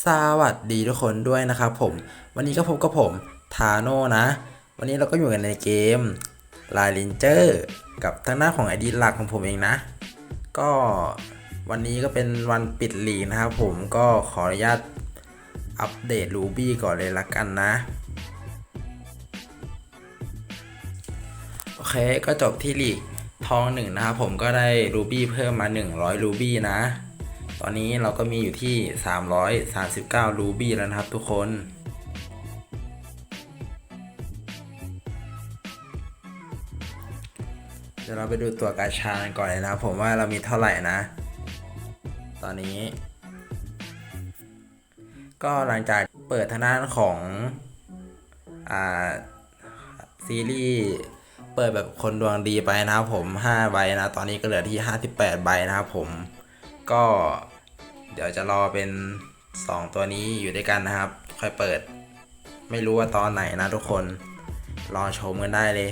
สวัสดีทุกคนด้วยนะครับผม วันนี้ก็พบกับผมทาโน่นะ วันนี้เราก็อยู่กันในเกมลายลินเจอร์กับทางหน้าของไอดีหลักของผมเองนะ ก็วันนี้ก็เป็นวันปิดลีกนะครับผมก็ขออนุญาตอัปเดตรูบี้ก่อนเลยละกันนะ โอเคก็จบที่ลีกทองหนึ่งนะครับผมก็ได้รูบี้เพิ่มมา 100รูบี้นะ ตอนนี้เราก็มีอยู่ที่ 339 รูบี้แล้วนะครับทุกคน เดี๋ยวเราไปดูตัวกาชากันก่อนเลยนะผมว่าเรามีเท่าไหร่นะ ตอนนี้ ก็หลังจากเปิดทางด้านของอ่าซีรีส์เปิดแบบคนดวงดีไปนะครับผม 5 ใบนะ ตอนนี้ก็เหลือที่ 58 ใบนะครับผม ก็ เดี๋ยวจะรอเป็น 2 ตัวนี้อยู่ด้วยกันนะครับ ค่อยเปิด ไม่รู้ว่าตอนไหนนะทุกคน รอชมกันได้เลย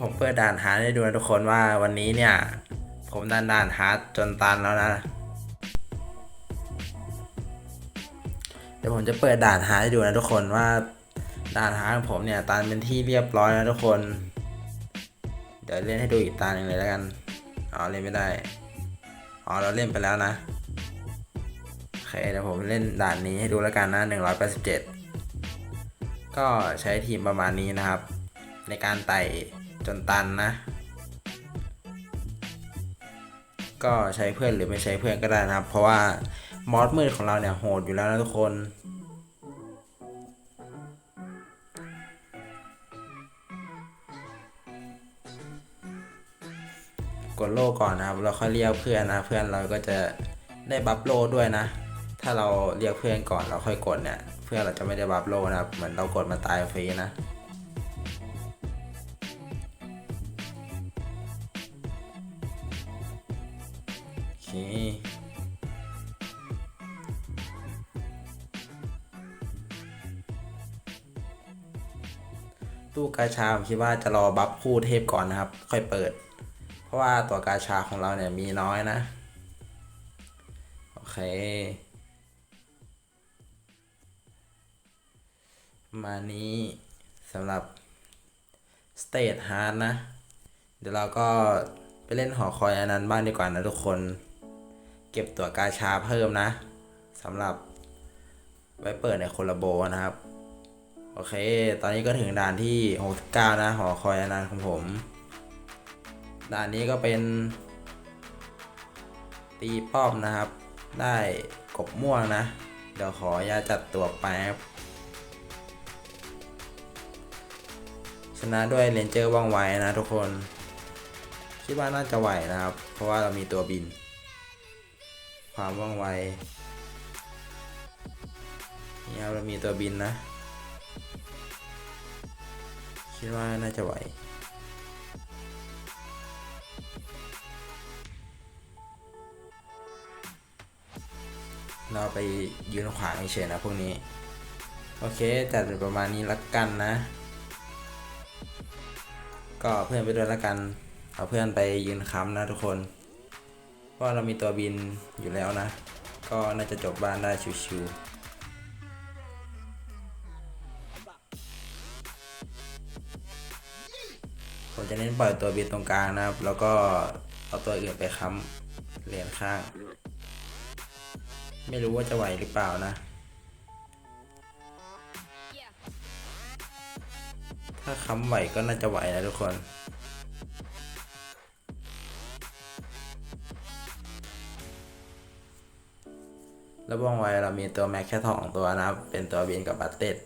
ผมเปิดด่านฮาร์ดให้ดูนะทุกคนว่าวันนี้เนี่ย ผมดันด่านฮาร์ดจนตันแล้วนะ ผมจะเปิดด่านฮาให้ดูนะทุกคนว่าด่านฮาของผมเนี่ยตันเป็นที่เรียบร้อยแล้วทุกคน เดี๋ยวเล่นให้ดูอีกตาหนึ่งเลยแล้วกันอ๋อเล่นไม่ได้อ๋อเราเล่นไปแล้วนะโอเคเดี๋ยวผมเล่นด่านนี้ให้ดูแล้วกันนะ 187 ก็ใช้ทีมประมาณนี้นะครับ ในการไต่จนตันนะ ก็ใช้เพื่อนหรือไม่ใช้เพื่อนก็ได้นะครับ เพราะว่ามอสมืดของเราเนี่ยโหดอยู่แล้วนะทุกคน กดโล่ก่อนนะครับเราค่อยเรียกเพื่อนนะเพื่อนเราก็จะได้บัฟโล่ด้วยนะ ถ้าเราเรียกเพื่อนก่อนเราค่อยกดเนี่ย เพื่อนเราจะไม่ได้บัฟโล่นะครับเหมือนเรากดมาตายฟรีนะโอเคตู้กาชาผมคิดว่าจะรอบัฟคู่เทพก่อนนะครับ ค่อยเปิด ราะว่าตัวกาชาของเราเนี่ยมีน้อยนะ โอเค มานี้สำหรับ State Hard นะ เดี๋ยวเราก็ไปเล่นหอคอยอันนั้นบ้างดีกว่านะทุกคน เก็บตัวกาชาเพิ่มนะสำหรับไว้เปิดในโคลาโบนะครับ โอเค ตอนนี้ก็ถึงด่านที่ 69 นะ หอคอยอันนั้นของผม ด่านนี้ก็เป็น ตีป้อมนะครับ ได้กบม่วงนะ เดี๋ยวขออย่าจัดตัวไปครับชนะด้วยเลนเจอร์ว่องไวนะทุกคน คิดว่าน่าจะไหวนะครับ เพราะว่าเรามีตัวบิน ความว่องไวนี่ครับเรามีตัวบินนะ คิดว่าน่าจะไหว เราไปยืนขวางเฉยนะพวกนี้ โอเคจัดเป็นประมาณนี้ละกันนะ ก็เพื่อนไปด้วยละกัน เอาเพื่อนไปยืนค้ำนะทุกคนเพราะเรามีตัวบินอยู่แล้วนะ ก็น่าจะจบบ้านได้ชิวๆผมจะเน้นปล่อยตัวบินตรงกลางนะครับ แล้วก็เอาตัวอื่นไปค้ำเหรียญข้าง ไม่รู้ว่าจะไหวหรือเปล่านะ ถ้าค้ำไหวก็น่าจะไหวนะทุกคนแล้วบ้องไว้เรามีตัวแม็กแค่สองตัวนะเป็นตัวบินกับบัตเต็ด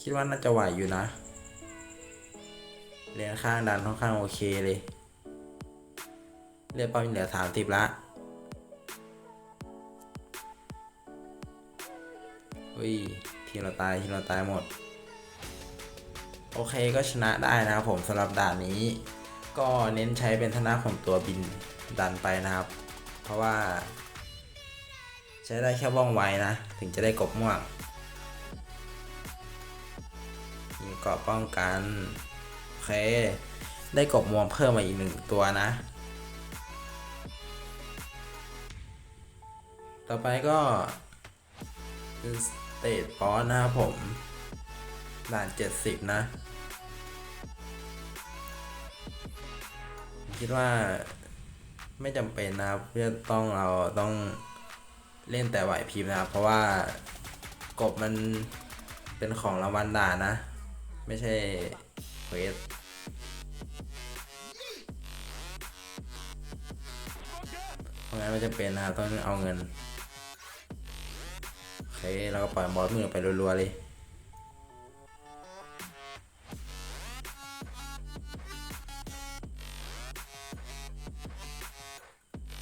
คิดว่าน่าจะไหวอยู่นะเรียนข้างดันค่อนข้างโอเคเลยเรียกป้อมเหลือสามสิบละ อุ้ยทีเราตายทีเราตายหมด โอเคก็ชนะได้นะครับผมสำหรับด่านนี้ ก็เน้นใช้เป็นทางด้าของตัวบินดันไปนะครับ เพราะว่า ใช้ได้แค่ว่องไวนะ ถึงจะได้กบม่วงมีเกาะป้องกัน โอเค ได้กบม่วงเพิ่มมาอีกหนึ่งตัวนะ ต่อไปก็ เป็นสเตทบอสนะครับผมด่าน70นะ คิดว่าไม่จำเป็นนะครับเพื่อต้องเราต้องเล่นแต่ไหวพริบนะครับ เพราะว่ากบมันเป็นของรางวัลด่านนะ ไม่ใช่เควสเพราะงั้นไม่จำเป็นนะครับต้องเอาเงิน เคเราก็ปล่อยบอสมือไปรัวๆเลย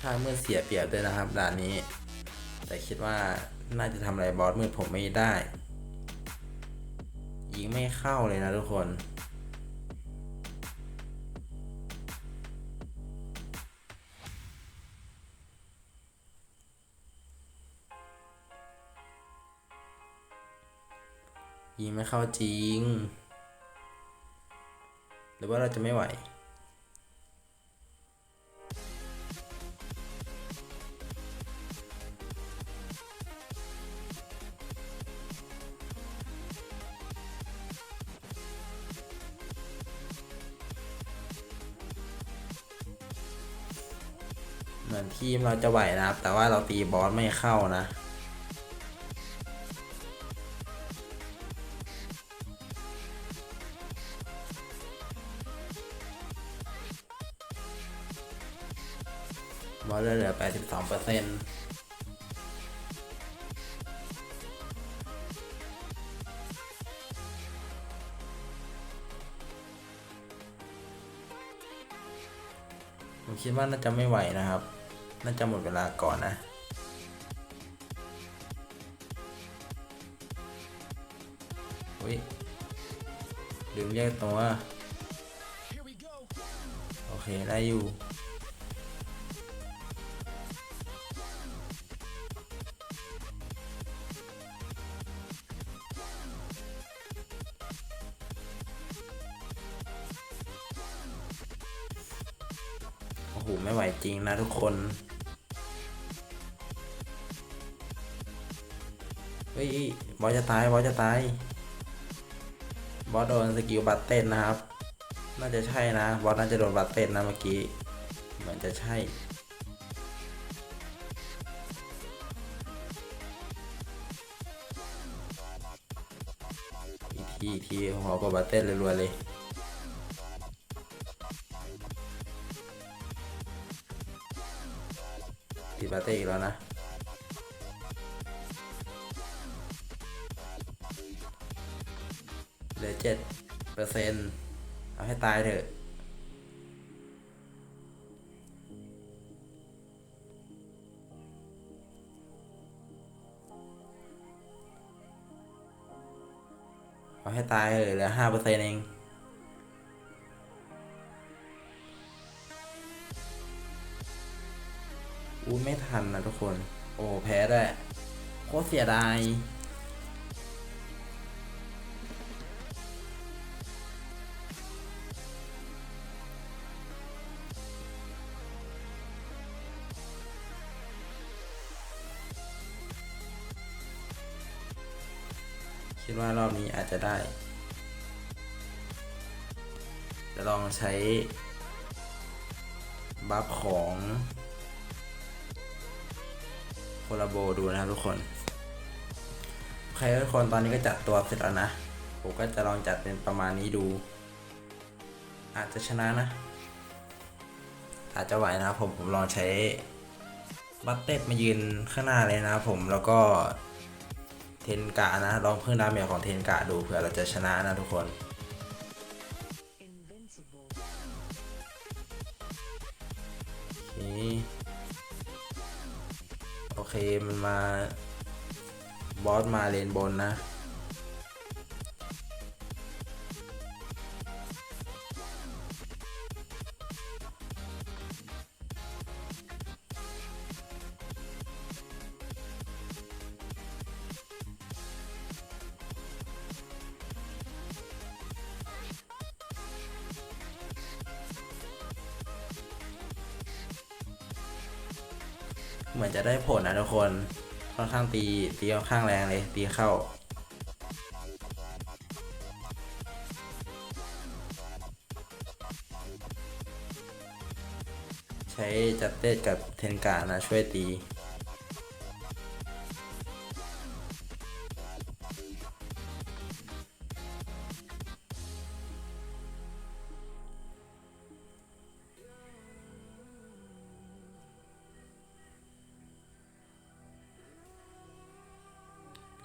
ถ้ามือเสียเปรียบด้วยนะครับด่านนี้ แต่คิดว่าน่าจะทำอะไรบอสมืดผมไม่ได้ ยิงไม่เข้าเลยนะทุกคน ยิงไม่เข้าจริง หรือว่าเราจะไม่ไหว เหมือนทีมเราจะไหวนะครับ แต่ว่าเราตีบอสไม่เข้านะ เปอร์เซ็นต์ผมคิดว่าน่าจะไม่ไหวนะครับ น่าจะหมดเวลาก่อนนะอุ้ยลืมแยกตัวโอเค ได้อยู่ หไม่ไหวจริงนะทุกคน เฮ้ย บอสจะตาย บอสจะตาย บอสโดนสกิลบัตเต้นนะครับ น่าจะใช่นะ บอสน่าจะโดนบัตเต้นนะเมื่อกี้ เหมือนจะใช่อีกทีอีกทีหัวกับบัตเต้นรัวๆเลย ติดบาเต้อีกแล้วนะเหลือเจ็ดเปอร์เซ็นต์เอาให้ตายเถอะเอาให้ตายเถอะเหลือห้าเปอร์เซ็นต์เอง อู้ไม่ทันนะทุกคน โอ้แพ้ได้วยโคตรเสียดายคิดว่ารอบนี้อาจจะได้ จะลองใช้ บัฟของ คลาโบดูนะครับทุกคนโอเคทุกคนตอนนี้ก็จัดตัวเสร็จแล้วนะ ผมก็จะลองจัดเป็นประมาณนี้ดู อาจจะชนะนะ อาจจะไหวนะผมผมลองใช้บัตเต็ดมายืนข้างหน้าเลยนะผมแล้วก็เทนกะนะลองเพิ่มดาเมจของเทนกะดูเผื่อเราจะชนะนะทุกคน เคมันมา บอสมาเลนบนนะ เหมือนจะได้ผลนะทุกคนค่อนข้างตีตีค่อนข้างแรงเลยตีเข้า ใช้จัดเต้กับเทนการนะช่วยตี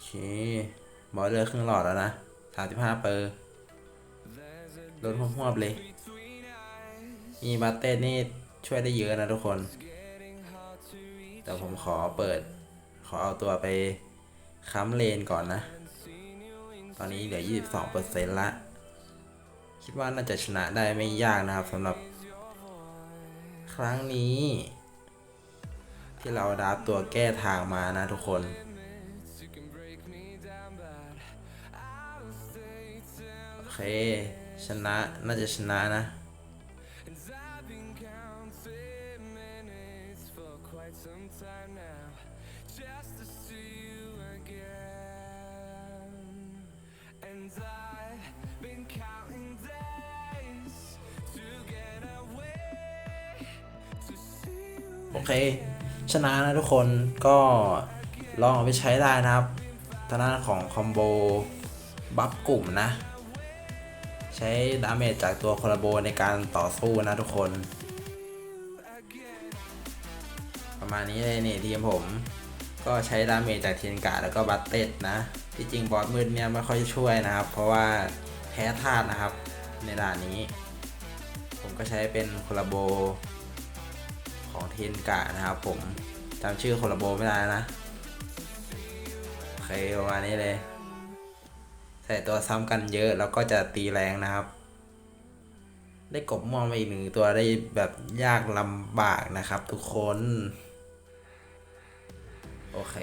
เคบอลเลอร์ครึ่งหลอดแล้วนะ35เปอร์ลดหัวบๆเลยมีบาเต้นี่ช่วยได้เยอะนะทุกคน แต่ผมขอเปิด ขอเอาตัวไปค้ำเลนก่อนนะ ตอนนี้เหลือ 22%ละ คิดว่าน่าจะชนะได้ไม่ยากนะครับสำหรับ ครั้งนี้ ที่เราดับตัวแก้ทางมานะทุกคน เค ชนะ น่าจะชนะนะ โอเค ชนะนะทุกคนก็ลองเอาไปใช้ได้นะครับทางด้านของคอมโบบัฟกลุ่มนะ ช้ดาเมจจากตัวคอลาโบในการต่อสู้นะทุกคน ประมาณนี้เลยนี่ทีมผม ก็ใช้ดาเมจจากเทียนกาแล้วก็บัตเต็ดนะ ที่จริงบอสมืดเนี่ยไม่ค่อยช่วยนะครับ เพราะว่าแพ้ธาตุนะครับ ในด่านนี้ ผมก็ใช้เป็นคอลาโบของเทียนกะนะครับ ผมจำชื่อคอลาโบไม่ได้นะโอเคประมาณนี้เลย ใส่ตัวซ้ำกันเยอะแล้วก็จะตีแรงนะครับ ได้กบม่วงมาอีกหนึ่งตัวได้แบบยากลำบากนะครับ ทุกคน โอเค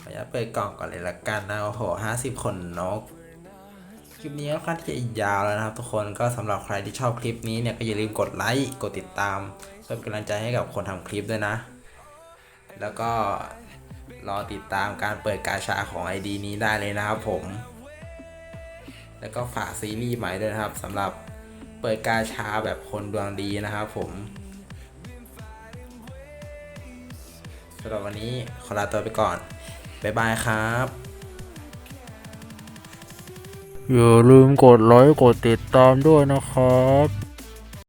ขออนุญาตเปิดกล่องก่อนเลยละกันนะ โอ้โหห้าสิบคนนก คลิปนี้ค่อนข้างที่จะยาวแล้วนะครับ ทุกคนก็สำหรับใครที่ชอบคลิปนี้เนี่ยก็อย่าลืมกดไลค์กดติดตามเพื่อเป็นกำลังใจให้กับคนทำคลิปด้วยนะ แล้วก็รอติดตามการเปิดกาชาของ ID นี้ได้เลยนะครับผม แล้วก็ฝากซีรีส์ใหม่ด้วยนะครับสำหรับเปิดกาชาแบบคนดวงดีนะครับผมสำหรับวันนี้ขอลาตัวไปก่อน บ๊ายบายครับ อย่าลืมกดไลค์กดติดตามด้วยนะครับ